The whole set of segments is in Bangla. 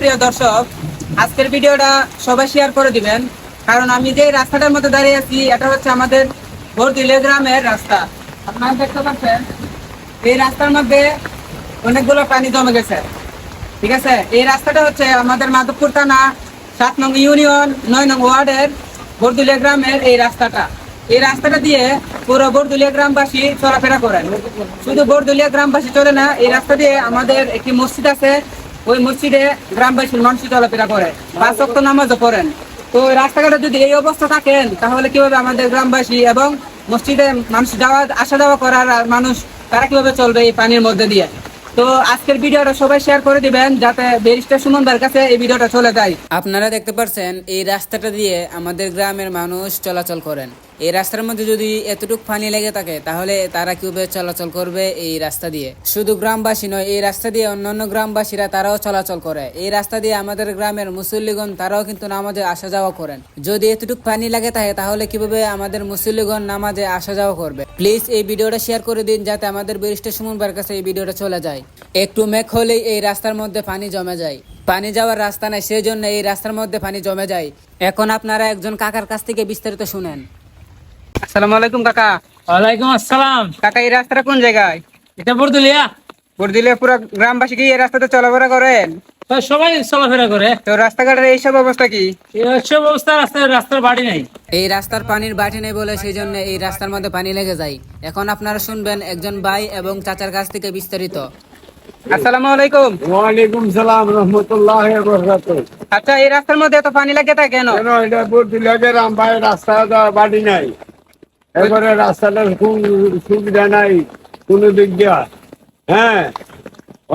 প্রিয় দর্শক। আজকের ভিডিওটা সবাই শেয়ার করে দিবেন। কারণ আমি যে রাস্তাটার মধ্যে দাঁড়িয়ে আছি, এটা হচ্ছে আমাদের ভোরদিলে গ্রামের রাস্তা। আপনারা দেখতে পাচ্ছেন? এই রাস্তার মধ্যে অনেকগুলো পানি জমে গেছে। ঠিক আছে? এই রাস্তাটা হচ্ছে আমাদের মাধবপুর থানা, সাত নং ইউনিয়ন, নয় নং ওয়ার্ডের বরদুলিয়া গ্রামের এই রাস্তাটা। এই রাস্তাটা দিয়ে পুরো বরদুলিয়া গ্রামবাসী চলাফেরা করেন। শুধু বরদুলিয়া গ্রামবাসী চলে না, এই রাস্তা দিয়ে আমাদের একটি মসজিদ আছে ওই মসজিদে গ্রামবাসীর মানুষ চলাফেরা করে, পাঁচ অক্ট নামাজও পড়েন। তো রাস্তাঘাটে যদি এই অবস্থা থাকেন, তাহলে কীভাবে আমাদের গ্রামবাসী এবং মসজিদে মানুষ যাওয়া আসা যাওয়া করার মানুষ, তারা কীভাবে চলবে এই পানির মধ্যে দিয়ে? তো আজকের ভিডিওটা সবাই শেয়ার করে দিবেন যাতে ব্যারিস্টার কাছে এই ভিডিওটা চলে যায়। আপনারা দেখতে পাচ্ছেন এই রাস্তাটা দিয়ে আমাদের গ্রামের মানুষ চলাচল করেন। এই রাস্তার মধ্যে যদি এতটুকু পানি লেগে থাকে, তাহলে তারা কীভাবে চলাচল করবে এই রাস্তা দিয়ে? শুধু গ্রামবাসী নয়, এই রাস্তা দিয়ে অন্যান্য গ্রামবাসীরা তারাও চলাচল করে। এই রাস্তা দিয়ে আমাদের গ্রামের মুসল্লিগণ তারাও কিন্তু নামাজে আসা যাওয়া করেন। যদি এতটুকু পানি লাগে থাকে, তাহলে কীভাবে আমাদের মুসল্লিগণ নামাজে আসা যাওয়া করবে? প্লিজ এই ভিডিওটা শেয়ার করে দিন, যাতে আমাদের ব্যারিস্টার সুমন ভাইয়ের কাছে এই ভিডিওটা চলে যায়। একটু মেঘ হলেই এই রাস্তার মধ্যে পানি জমে যায়। পানি যাওয়ার রাস্তা নাই সেই জন্য এই রাস্তার মধ্যে পানি জমে যায়। এখন আপনারা একজন কাকার কাছ থেকে বিস্তারিত শুনেন। আসসালামু আলাইকুম কাকা। ওয়ালাইকুম আসসালাম। কাকা এই রাস্তাটা কোন জায়গায়? এটা বরদুলিয়া বরদিলে পুরো গ্রামবাসী কি এই রাস্তাতে চলাফেরা করেন? সবাই চলাফেরা করে। তো রাস্তাঘাটের এইসব অবস্থা কি? সব অবস্থা রাস্তায় রাস্তার বাড়ি নাই। এই রাস্তার পানির বাটি নেই বলে সেই জন্য এই রাস্তার মধ্যে পানি লেগে যায়। এখন আপনারা শুনবেন একজন ভাই এবং চাচার কাছ থেকে বিস্তারিত। আসসালামু আলাইকুম। ওয়ালাইকুম সালাম রহমতুল্লাহ বরকাত আচ্ছা এই রাস্তার মধ্যে এত পানি লাগে থাকে কেন? কেন এটা বুদ্ধিলাগে রামভাই রাস্তা বাড়ি নাই। এবারে রাস্তাটার কোন সুবিধা নাই কোন দিক দিয়া। হ্যাঁ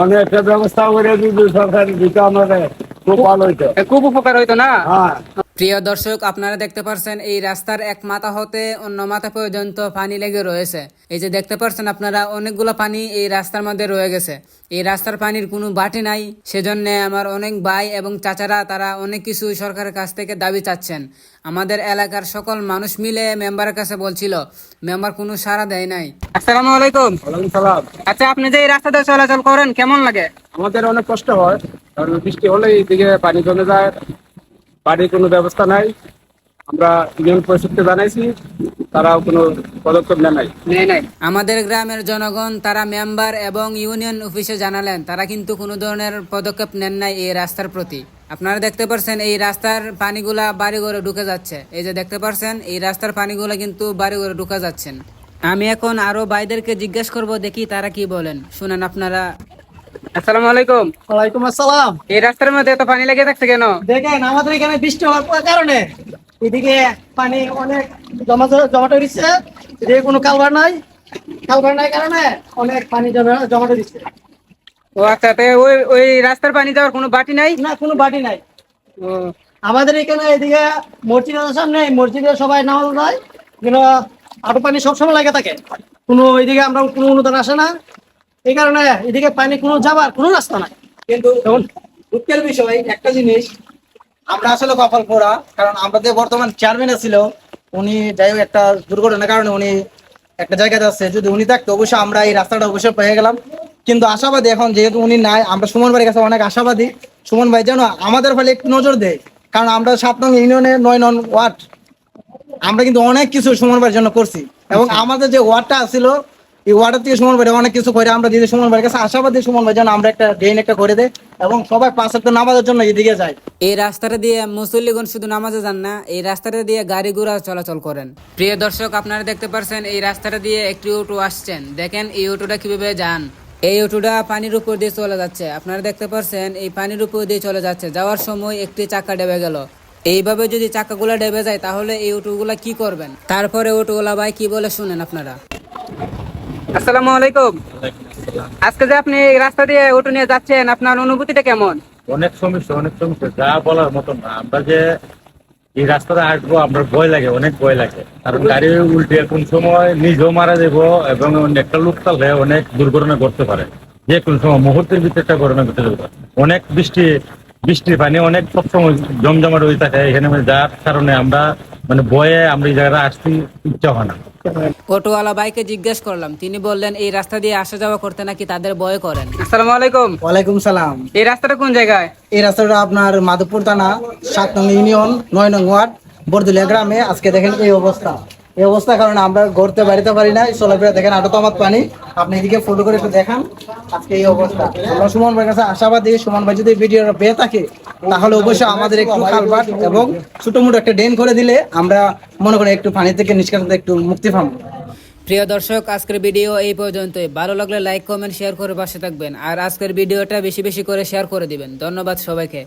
অনেকটা ব্যবস্থা করে দিদি সরকার দিতে আমাদের খুব ভালো হইতো। খুব উপকার হইতো না? হ্যাঁ। প্রিয় দর্শক আপনারা দেখতে পাচ্ছেন এই রাস্তার এক মাথা হতে অন্য মাথা পর্যন্ত পানি লেগে রয়েছে। এই যে দেখতে পাচ্ছেন আপনারা অনেকগুলো পানি এই রাস্তার মধ্যে রয়ে গেছে। এই রাস্তার পানির কোনো বাটি নাই। সেজন্য আমার অনেক ভাই এবং চাচারা তারা অনেক কিছু সরকারের কাছ থেকে দাবি চাচ্ছেন। আমাদের এলাকার সকল মানুষ মিলে মেম্বারের কাছে বলছিল মেম্বার কোনো সাড়া দেয় নাই। আসসালামু আলাইকুম। সালাম। আচ্ছা আপনি যে এই রাস্তাতে চলাচল করেন কেমন লাগে? আমাদের অনেক কষ্ট হয় কারণ বৃষ্টি হলে এইদিকে পানি জমে যায়। বাড়ির কোনো ব্যবস্থা নাই। আমরা ইউনিয়ন পরিষদকে জানাইছি, তারাও কোনো পদক্ষেপ নেয় নাই। আমাদের গ্রামের জনগণ, তারা মেম্বার এবং ইউনিয়ন অফিসে জানালেন, তারা কিন্তু কোনো ধরনের পদক্ষেপ নেন নাই এই রাস্তার প্রতি। আপনারা দেখতে পাচ্ছেন এই রাস্তার পানিগুলা বাড়ি ঘরে ঢুকে যাচ্ছে। এই যে দেখতে পাচ্ছেন এই রাস্তার পানিগুলা কিন্তু বাড়ি ঘরে ঢুকে যাচ্ছেন। আমি এখন আরও ভাইদেরকে জিজ্ঞেস করব, দেখি তারা কি বলেন। শুনেন আপনারা আসসালামু আলাইকুম। ওয়ালাইকুম আসসালাম। এই রাস্তার মধ্যে এত পানি লেগে থাকছে কেন? দেখেন আমাদের এখানে বৃষ্টি হওয়ার কারণে এদিকে পানি অনেক জমা জমাট হয়েছে এদিকে কোনো কালভার নাই। কালভার নাই কারণে অনেক পানি জমা জমাট হয়েছে ও আচ্ছা তো ওই ওই রাস্তার পানি যাওয়ার কোনো বাটি নাই? না কোনো বাটি নাই। ও। আমাদের এখানে এদিকে মসজিদের সামনে মসজিদে সবাই নামাজ যায় কিন্তু আরও পানি সবসময় লাগে থাকে। কোনো এদিকে আমরা কোনো অনুদান আসে না। এই কারণে এদিকে পানি কোনো যাবার কোনো রাস্তা নাই। কিন্তু দুঃখের বিষয় একটা জিনিস আমরা আসলে কপাল পোড়া কারণ আমাদের বর্তমান চেয়ারম্যান ছিল উনি যাই হোক একটা দুর্ঘটনার কারণে উনি একটা জায়গায় যাচ্ছে যদি উনি থাকতো অবশ্যই আমরা এই রাস্তাটা অবশ্যই পেয়ে গেলাম। কিন্তু আশাবাদী এখন যেহেতু উনি নাই আমরা সুমন ভাইয়ের কাছে অনেক আশাবাদী। সুমন ভাই যেন আমাদের ফলে একটু নজর দেয় কারণ আমরা সাত নং ইউনিয়নে নয় নন ওয়ার্ড। আমরা কিন্তু অনেক কিছু সুমন ভাইয়ের জন্য করছি। এবং আমাদের যে ওয়ার্ডটা ছিল এই ওয়ার্ডের থেকে সুমন ভাই অনেক কিছু করে, আমরা দিদি সুমন কাছে সুমন ভাই যেন আমরা একটা একটা করে দেয় এবং সবাই পাঁচ একটা নামাজের জন্য এদিকে যায়। এই রাস্তাটা দিয়ে মুসল্লিগণ শুধু নামাজে যান না, এই রাস্তাটা দিয়ে গাড়ি ঘোড়া চলাচল করেন। প্রিয় দর্শক, আপনারা দেখতে পাচ্ছেন এই রাস্তাটা দিয়ে একটি অটো আসছেন। দেখেন এই অটোটা কীভাবে যান। এই অটোটা পানির উপর দিয়ে চলে যাচ্ছে। আপনারা দেখতে পাচ্ছেন এই পানির উপর দিয়ে চলে যাচ্ছে। যাওয়ার সময় একটি চাকা ডেবে গেল। এইভাবে যদি চাকাগুলা ডেবে যায়, তাহলে এই অটোগুলা কি করবেন? তারপরে অটোগুলা ভাই কি বলে শুনেন আপনারা? আসসালামু আলাইকুম। আজকে যে আপনি রাস্তা দিয়ে নিয়ে যাচ্ছেন, আপনার অনুভূতিটা কেমন? অনেক সমস্যা অনেক সমস্যা। যা বলার না। আমরা যে এই রাস্তাটা হাঁটবো আমরা ভয় লাগে, অনেক ভয় লাগে। কারণ গাড়ি উল্টে কোন সময় নিজেও মারা যাব এবং একটা লোক চাললে অনেক দুর্ঘটনা ঘটতে পারে। যে কোন সময় মুহূর্তের ভিতরে একটা ঘটনা ঘটে পারে। অনেক বৃষ্টি বৃষ্টির পানি অনেক সবসময় জমজমাট হয়ে থাকে। এখানে মানে যার কারণে আমরা মানে বয়ে আমরা এই জায়গাটা আসতে ইচ্ছা হয় না। অটোওয়ালা বাইকে জিজ্ঞেস করলাম তিনি বললেন এই রাস্তা দিয়ে আসা যাওয়া করতে নাকি তাদের ভয় করেন? আসসালামু আলাইকুম। ওয়ালাইকুম সালাম। এই রাস্তাটা কোন জায়গায়? এই রাস্তাটা আপনার মাধবপুর থানা সাত নং ইউনিয়ন নয় নং ওয়ার্ড বরদুলিয়া গ্রামে। আজকে দেখেন এই অবস্থা। এই অবস্থার কারণে আমরা ঘুরতে বাড়িতে পারি না চলাফেরা দেখেন আটো তামাত পানি। আপনি এদিকে ফটো করে একটু দেখান, আজকে এই অবস্থা। আমরা সুমন ভাইয়ের কাছে আশাবাদী, সুমন ভাই যদি ভিডিওটা পেয়ে থাকে, তাহলে অবশ্যই আমাদের একটু খালবাট এবং ছোট মোটো একটা ড্রেন করে দিলে আমরা মনে করি একটু পানি থেকে নিষ্কাশন একটু মুক্তি পাবো। প্রিয় দর্শক, আজকের ভিডিও এই পর্যন্তই। ভালো লাগলে লাইক কমেন্ট শেয়ার করে পাশে থাকবেন। আর আজকের ভিডিওটা বেশি বেশি করে শেয়ার করে দিবেন। ধন্যবাদ সবাইকে।